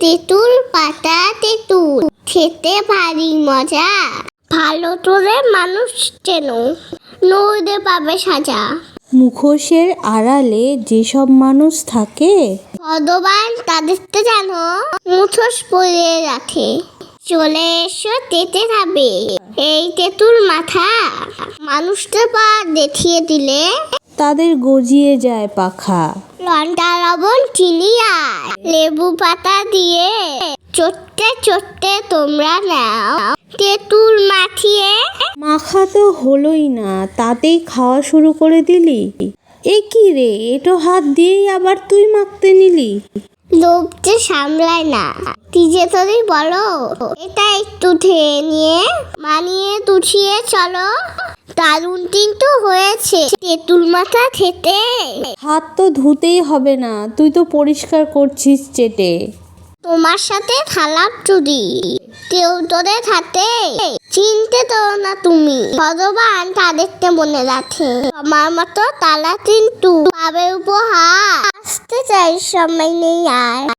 তেঁতুল পাতা তেঁতুল। খেতে ভারী মজা। ভালো তোরে মানুষ চেন। নৌদে পাবে সাজা। মুখোশের আড়ালে যেসব মানুষ থাকে। ভগবান তাদেরকে জানো মুঠোস পরে রাখে। চলে এসো তেতে খাবে এই তেঁতুল মাথা। মানুষটা পা দেখিয়ে দিলে। তাদের গজিয়ে যায় পাখা। লন্ডা লবণ চিনি আর লেবু পাতা দিয়ে চটতে চটতে তোমরা নাও। তেঁতুল মাখিয়ে মাখা তো হলোই না তাতেই খাওয়া শুরু করে দিলি। এ কি রে এটো হাত দিয়েই আবার তুই মাখতে নিলি? লোভ যে সামলায় না তিজে তরি বলো? এটা একটু ধেয়ে নিয়ে মানিয়ে তুছিয়ে চলো। দারুণ কিন্তু হয়েছে। তেঁতুল মাথা খেতে। হাত তো ধুতেই হবে না তুই তো পরিষ্কার করছিস চেটে। তোমার সাথে খারাপ যদি কেউ তোদের হাতে। চিনতে তো না তুমি ভগবান তাদেরকে মনে রাখে। আমার মতো তারা কিন্তু পাবে উপহার। আসতে চাই সময় নেই আর।